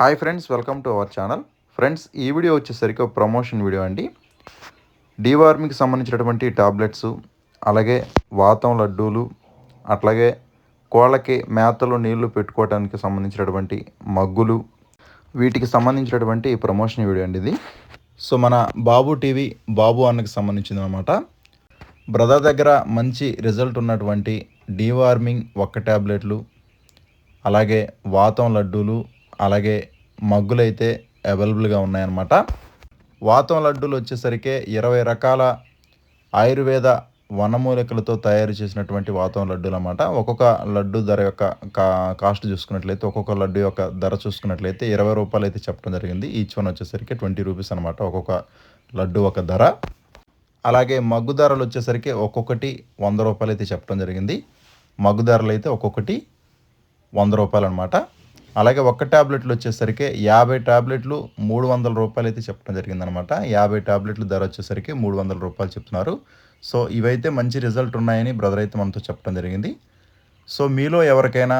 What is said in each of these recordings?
Hi friends welcome to our channel. Friends ఈ video వచ్చేసరికి ఒక ప్రమోషన్ వీడియో అండి. డీవార్మింగ్కి సంబంధించినటువంటి టాబ్లెట్స్ అలాగే వాతం లడ్డూలు అట్లాగే కోళ్ళకి మేతలో నీళ్ళు పెట్టుకోవడానికి సంబంధించినటువంటి మగ్గులు వీటికి సంబంధించినటువంటి ప్రమోషన్ వీడియో అండి ఇది. సో మన బాబు టీవీ బాబు అన్నకి సంబంధించింది అనమాట బ్రదర్ దగ్గర మంచి రిజల్ట్ ఉన్నటువంటి డీవార్మింగ్ ఒక్క ట్యాబ్లెట్లు అలాగే వాతం లడ్డూలు అలాగే మగ్గులు అయితే అవైలబుల్గా ఉన్నాయన్నమాట. వాతం లడ్డూలు వచ్చేసరికి ఇరవై రకాల ఆయుర్వేద వనమూలికలతో తయారు చేసినటువంటి వాతం లడ్డూలు అన్నమాట ఒక్కొక్క లడ్డు ధర యొక్క కా కాస్ట్ చూసుకున్నట్లయితే ఒక్కొక్క లడ్డు యొక్క ధర చూసుకున్నట్లయితే ఇరవై రూపాయలు అయితే చెప్పడం జరిగింది. ఈచ్ వన్ వచ్చేసరికి ట్వంటీ రూపీస్ అనమాట ఒక్కొక్క లడ్డు ఒక ధర. అలాగే మగ్గు ధరలు వచ్చేసరికి ఒక్కొక్కటి వంద రూపాయలు అయితే చెప్పడం జరిగింది. మగ్గు ధరలు అయితే ఒక్కొక్కటి వంద రూపాయలు అనమాట అలాగే ఒక్క ట్యాబ్లెట్లు వచ్చేసరికి యాభై ట్యాబ్లెట్లు మూడు వందల రూపాయలు అయితే చెప్పడం జరిగిందనమాట. యాభై ట్యాబ్లెట్లు ధర వచ్చేసరికి మూడు వందల రూపాయలు చెప్తున్నారు. సో ఇవైతే మంచి రిజల్ట్ ఉన్నాయని బ్రదర్ అయితే మనతో చెప్పడం జరిగింది. సో మీలో ఎవరికైనా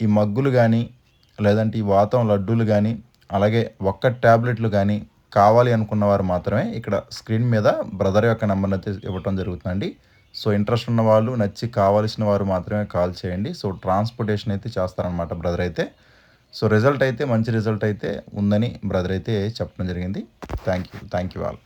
ఈ మగ్గులు కానీ లేదంటే ఈ వాతం లడ్డూలు కానీ అలాగే ఒక్క ట్యాబ్లెట్లు కానీ కావాలి అనుకున్న వారు మాత్రమే ఇక్కడ స్క్రీన్ మీద బ్రదర్ యొక్క నెంబర్ని అయితే ఇవ్వటం జరుగుతుందండి. సో ఇంట్రెస్ట్ ఉన్న వాళ్ళు నచ్చి కావాల్సిన వారు మాత్రమే కాల్ చేయండి. సో ట్రాన్స్పోర్టేషన్ అయితే చేస్తారనమాట బ్రదర్ అయితే. సో రిజల్ట్ అయితే మంచి రిజల్ట్ అయితే ఉందని బ్రదర్ అయితే చెప్పడం జరిగింది. Thank you. Thank you all.